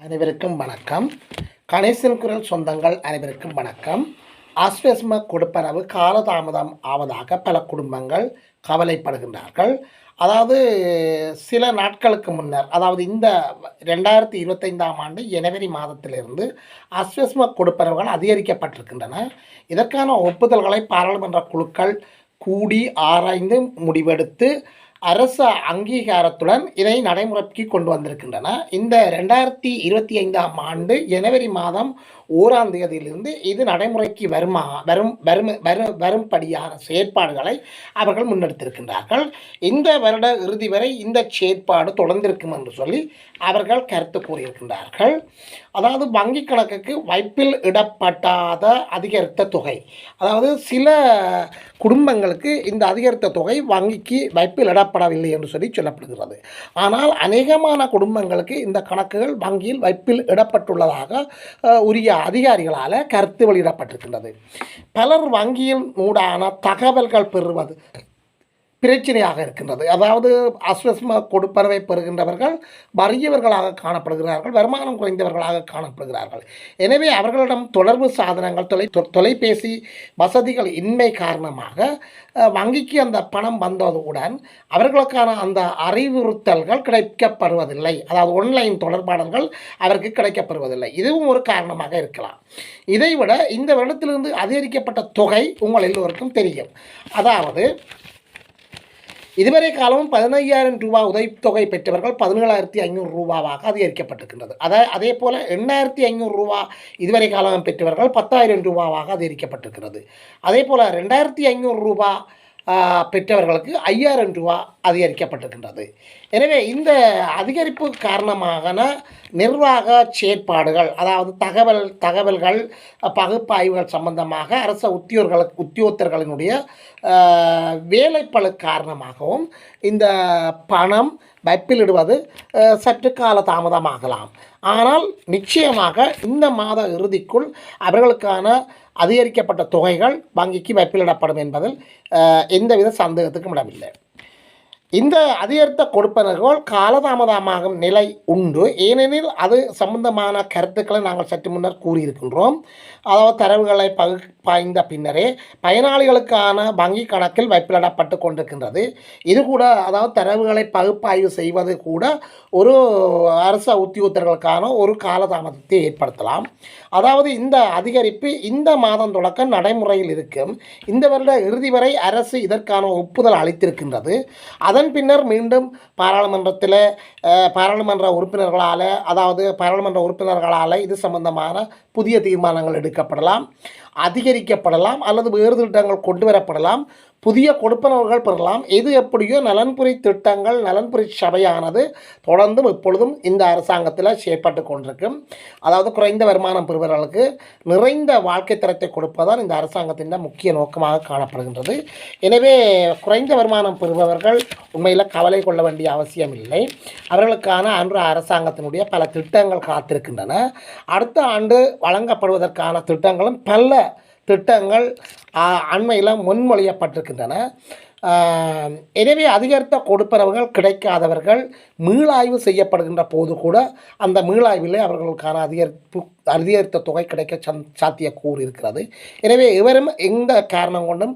அனைவருக்கும் வணக்கம். கணேசன் குரல் சொந்தங்கள் அனைவருக்கும் வணக்கம். ஆஸ்வஸ்ம கொடுப்பனவு காலதாமதம் ஆவதாக பல குடும்பங்கள் கவலைப்படுகின்றார்கள். அதாவது சில நாட்களுக்கு முன்னர் அதாவது இந்த ரெண்டாயிரத்தி இருபத்தைந்தாம் ஆண்டு ஜனவரி மாதத்திலிருந்து அஸ்வஸ்ம கொடுப்பனவுகள் அதிகரிக்கப்பட்டிருக்கின்றன. இதற்கான ஒப்புதல்களை பாராளுமன்ற குழுக்கள் கூடி ஆராய்ந்து முடிவெடுத்து அரசு அங்கீகாரத்துடன் இதை நடைமுறைக்கு கொண்டு வந்திருக்கின்றன. இந்த ரெண்டாயிரத்தி இருபத்தி ஐந்தாம் ஆண்டு ஜனவரி மாதம் ஓராம் தேதியிலிருந்து இது நடைமுறைக்கு வருமா வரும் வரும் வரும் வரும்படியான செயற்பாடுகளை அவர்கள் முன்னெடுத்திருக்கின்றார்கள். இந்த வருட இறுதி வரை இந்த செயற்பாடு தொடர்ந்திருக்கும் என்று சொல்லி அவர்கள் கருத்து கூறியிருக்கின்றார்கள். அதாவது வங்கி கணக்குக்கு வைப்பில் இடப்பட்டாத அதிகரித்த தொகை அதாவது சில குடும்பங்களுக்கு இந்த அதிகரித்த தொகை வங்கிக்கு வைப்பில் இடப்படவில்லை என்று சொல்லி சொல்லப்படுகிறது. ஆனால் அநேகமான குடும்பங்களுக்கு இந்த கணக்குகள் வங்கியில் வைப்பில் இடப்பட்டுள்ளதாக உரிய அதிகாரிகளால் கருத்து வெளியிடப்பட்டிருக்கின்றது. பலர் வங்கியின் ஊடான தகவல்கள் பெறுவது பிரச்சனையாக இருக்கின்றது. அதாவது அஸ்வஸ்ம கொடுப்பனவை பெறுகின்றவர்கள் வறியவர்களாக காணப்படுகிறார்கள் வருமானம் குறைந்தவர்களாக காணப்படுகிறார்கள். எனவே அவர்களிடம் தொடர்பு சாதனங்கள் தொலை தொ- தொலைபேசி வசதிகள் இன்மை காரணமாக வங்கிக்கு அந்த பணம் வந்ததுடன் அவர்களுக்கான அந்த அறிவுறுத்தல்கள் கிடைக்கப்படுவதில்லை. அதாவது ஆன்லைன் தொடர்பாடல்கள் அவருக்கு கிடைக்கப்படுவதில்லை. இதுவும் ஒரு காரணமாக இருக்கலாம். இதைவிட இந்த வருடத்திலிருந்து அதிகரிக்கப்பட்ட தொகை உங்கள் எல்லோருக்கும் தெரியும். அதாவது இதுவரை காலமும் பதினையாயிரம் ரூபாய் உதவித்தொகை பெற்றவர்கள் பதினேழாயிரத்தி ஐநூறு ரூபாவாக அதிகரிக்கப்பட்டிருக்கின்றது. அதை அதே போல் எண்ணாயிரத்தி ஐநூறு ரூபா இதுவரை காலம் பெற்றவர்கள் பத்தாயிரம் ரூபாவாக அதிகரிக்கப்பட்டிருக்கிறது அதே போல் ரெண்டாயிரத்தி ஐநூறு ரூபா பெற்றவர்களுக்கு ஐயாயிரம் ரூபா அதிகரிக்கப்பட்டிருக்கின்றது. எனவே இந்த அதிகரிப்பு காரணமாக நிர்வாக செயற்பாடுகள் அதாவது தகவல் தகவல்கள் பகுப்பாய்வுகள் சம்பந்தமாக அரச உத்தியோர்களுக்கு உத்தியோகத்தர்களினுடைய வேலைப்பழு காரணமாகவும் இந்த பணம் வைப்பிலிடுவது சற்று கால தாமதமாகலாம். ஆனால் நிச்சயமாக இந்த மாத இறுதிக்குள் அவர்களுக்கான அதிகரிக்கப்பட்ட தொகைகள் வங்கிக்கு வைப்பிலிடப்படும் என்பதில் எந்தவித சந்தேகத்துக்கும் இடமில்லை. இந்த அதிகரித்த கொடுப்பனர்கள் காலதாமதமாகும் நிலை உண்டு. ஏனெனில் அது சம்பந்தமான கருத்துக்களை நாங்கள் சற்று முன்னர் கூறியிருக்கின்றோம். அதாவது தரவுகளை பகுப்பாய்ந்த பின்னரே பயனாளிகளுக்கான வங்கி கணக்கில் வைப்பிலிடப்பட்டு கொண்டிருக்கின்றது. இது கூட அதாவது தரவுகளை பகுப்பாய்வு செய்வது கூட ஒரு அரச உத்தியோகத்தர்களுக்கான ஒரு காலதாமதத்தை ஏற்படுத்தலாம். அதாவது இந்த அதிகரிப்பு இந்த மாதம் தொடக்கம் நடைமுறையில் இருக்கும். இந்த வருட இறுதி வரை அரசு இதற்கான ஒப்புதல் அளித்திருக்கின்றது. அதன் பின்னர் மீண்டும் பாராளுமன்றத்தில் பாராளுமன்ற உறுப்பினர்களால் அதாவது பாராளுமன்ற உறுப்பினர்களால் இது சம்பந்தமான புதிய தீர்மானங்கள் எடுக்கப்படலாம் அதிகரிக்கப்படலாம் அல்லது வேறு திட்டங்கள் கொண்டு வரப்படலாம். புதிய கொடுப்பனவுகள் பெறலாம். எது எப்படியோ நலன்புரி திட்டங்கள் நலன்புரி சபையானது தொடர்ந்தும் இப்பொழுதும் இந்த அரசாங்கத்தில் செயற்பட்டு கொண்டிருக்கும் அதாவது குறைந்த வருமானம் பெறுபவர்களுக்கு நிறைந்த வாழ்க்கை தரத்தை கொடுப்பதுதான் இந்த அரசாங்கத்தின் முக்கிய நோக்கமாக காணப்படுகின்றது. எனவே குறைந்த வருமானம் பெறுபவர்கள் உண்மையில் கவலை கொள்ள வேண்டிய அவசியம் இல்லை. அவர்களுக்கான அன்று அரசாங்கத்தினுடைய பல திட்டங்கள் காத்திருக்கின்றன. அடுத்த ஆண்டு வழங்கப்படுவதற்கான திட்டங்களும் பல திட்டங்கள் அண்மையில் முன்மொழியப்பட்டிருக்கின்றன. எனவே அதிகரித்த கொடுப்பனவர்கள் கிடைக்காதவர்கள் மீளாய்வு செய்யப்படுகின்ற போது கூட அந்த மீளாய்விலே அவர்களுக்கான அதிகரிப்பு அதிகரித்த தொகை கிடைக்க சந் சாத்தியக்கூறு இருக்கிறது. எனவே இவரும் எந்த காரணம் கொண்டும்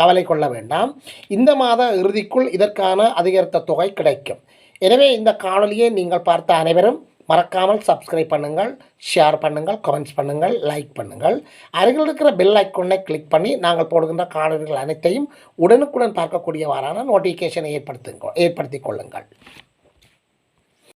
கவலை கொள்ள வேண்டாம். இந்த மாத இறுதிக்குள் இதற்கான அதிகரித்த தொகை கிடைக்கும். எனவே இந்த காணொலியை நீங்கள் பார்த்த அனைவரும் மறக்காமல் சப்ஸ்கிரைப் பண்ணுங்கள் ஷேர் பண்ணுங்கள் கமெண்ட்ஸ் பண்ணுங்கள் லைக் பண்ணுங்கள். அருகில் இருக்கிற பெல் ஐக்கோனை கிளிக் பண்ணி நாங்கள் போடுகின்ற காணொலிகள் அனைத்தையும் உடனுக்குடன் பார்க்கக்கூடியவாறான நோட்டிஃபிகேஷனை ஏற்படுத்துங்க ஏற்படுத்திக் கொள்ளுங்கள்.